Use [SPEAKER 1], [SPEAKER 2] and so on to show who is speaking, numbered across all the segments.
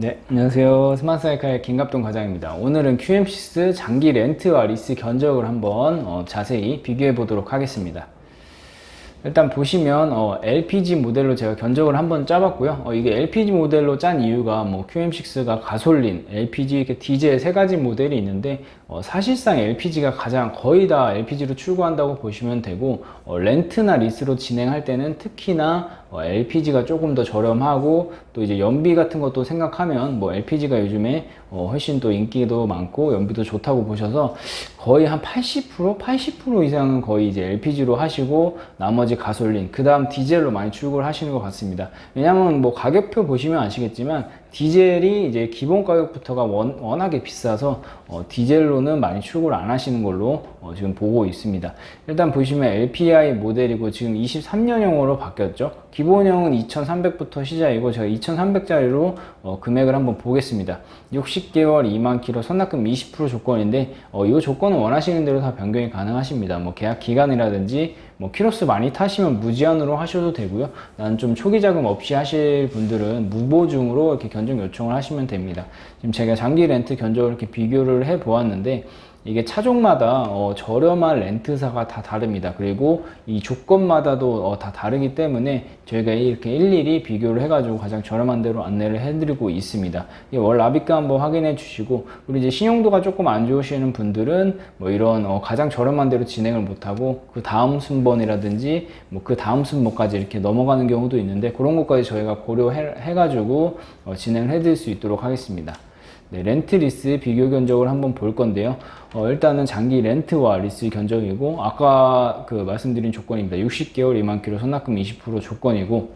[SPEAKER 1] 네, 안녕하세요. 스마트사이클의 김갑동 과장입니다. 오늘은 QM6 장기 렌트와 리스 견적을 한번 어, 자세히 비교해 보도록 하겠습니다. 일단 보시면 어, LPG 모델로 제가 견적을 한번 짜봤고요. 어, 이게 LPG 모델로 짠 이유가 뭐 QM6가 가솔린, LPG 이렇게 디젤 세 가지 모델이 있는데 어, 사실상 LPG가 가장 거의 다 LPG로 출고한다고 보시면 되고 어, 렌트나 리스로 진행할 때는 특히나 어, LPG가 조금 더 저렴하고 또 이제 연비 같은 것도 생각하면 뭐 LPG가 요즘에 어, 훨씬 또 인기도 많고 연비도 좋다고 보셔서 거의 한 80% 80% 이상은 거의 이제 LPG로 하시고 나머지 가솔린 그 다음 디젤로 많이 출고를 하시는 것 같습니다. 왜냐하면 뭐 가격표 보시면 아시겠지만 디젤이 이제 기본 가격부터가 원, 워낙에 비싸서 어, 디젤로는 많이 출고를 안 하시는 걸로 어, 지금 보고 있습니다. 일단 보시면 LPI 모델이고 지금 23년형으로 바뀌었죠. 기본형은 2,300부터 시작이고 제가 2,300짜리로 어, 금액을 한번 보겠습니다. 60개월 2만 킬로 선납금 20% 조건인데 어, 이 조건은 원하시는 대로 다 변경이 가능하십니다. 뭐 계약 기간이라든지 뭐 키로수 많이 타시면 무제한으로 하셔도 되고요. 난 좀 초기 자금 없이 하실 분들은 무보증으로 이렇게 견적 요청을 하시면 됩니다. 지금 제가 장기 렌트 견적을 이렇게 비교를 해 보았는데 이게 차종마다 어, 저렴한 렌트사가 다 다릅니다. 그리고 이 조건마다도 어, 다 다르기 때문에 저희가 이렇게 일일이 비교를 해가지고 가장 저렴한 대로 안내를 해드리고 있습니다. 이월 납입가 한번 확인해 주시고 그리고 이제 신용도가 조금 안 좋으시는 분들은 뭐 이런 어, 가장 저렴한 대로 진행을 못하고 그 다음 순번이라든지 뭐 그 다음 순번까지 이렇게 넘어가는 경우도 있는데 그런 것까지 저희가 고려해 해가지고 어, 진행을 해드릴 수 있도록 하겠습니다. 네, 렌트 리스 비교 견적을 한번 볼 건데요. 어, 일단은 장기 렌트와 리스 견적이고 아까 그 말씀드린 조건입니다. 60개월 2만 킬로 선납금 20% 조건이고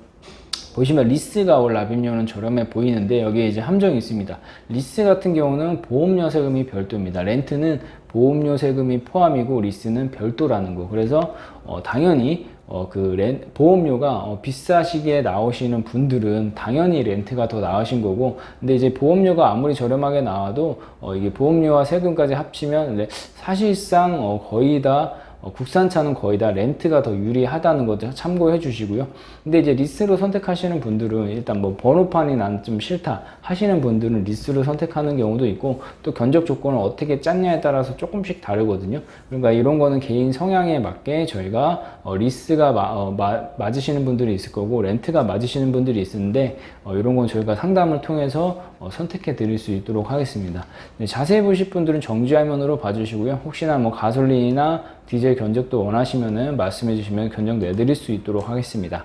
[SPEAKER 1] 보시면 리스가 올 납입료는 저렴해 보이는데 여기에 이제 함정이 있습니다. 리스 같은 경우는 보험료 세금이 별도입니다. 렌트는 보험료 세금이 포함이고 리스는 별도라는 거. 그래서 어, 당연히 어, 그 렌, 보험료가 어, 비싸시게 나오시는 분들은 당연히 렌트가 더 나으신 거고, 근데 이제 보험료가 아무리 저렴하게 나와도 어, 이게 보험료와 세금까지 합치면 네, 사실상 어, 거의 다 어, 국산차는 거의 다 렌트가 더 유리하다는 것도 참고해 주시고요. 근데 이제 리스로 선택하시는 분들은 일단 뭐 번호판이 난 좀 싫다 하시는 분들은 리스를 선택하는 경우도 있고 또 견적 조건을 어떻게 짰냐에 따라서 조금씩 다르거든요. 그러니까 이런 거는 개인 성향에 맞게 저희가 어, 리스가 마, 어, 마- 맞으시는 분들이 있을 거고 렌트가 맞으시는 분들이 있는데 어, 이런 건 저희가 상담을 통해서 어, 선택해 드릴 수 있도록 하겠습니다. 네, 자세히 보실 분들은 정지 화면으로 봐주시고요. 혹시나 뭐 가솔린이나 디젤 견적도 원하시면은 말씀해 주시면 견적 내드릴 수 있도록 하겠습니다.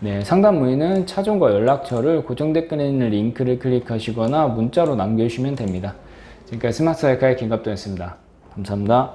[SPEAKER 1] 네, 상담 문의는 차종과 연락처를 고정 댓글에 있는 링크를 클릭하시거나 문자로 남겨주시면 됩니다. 지금까지 스마트 사이카의 김갑도였습니다. 감사합니다.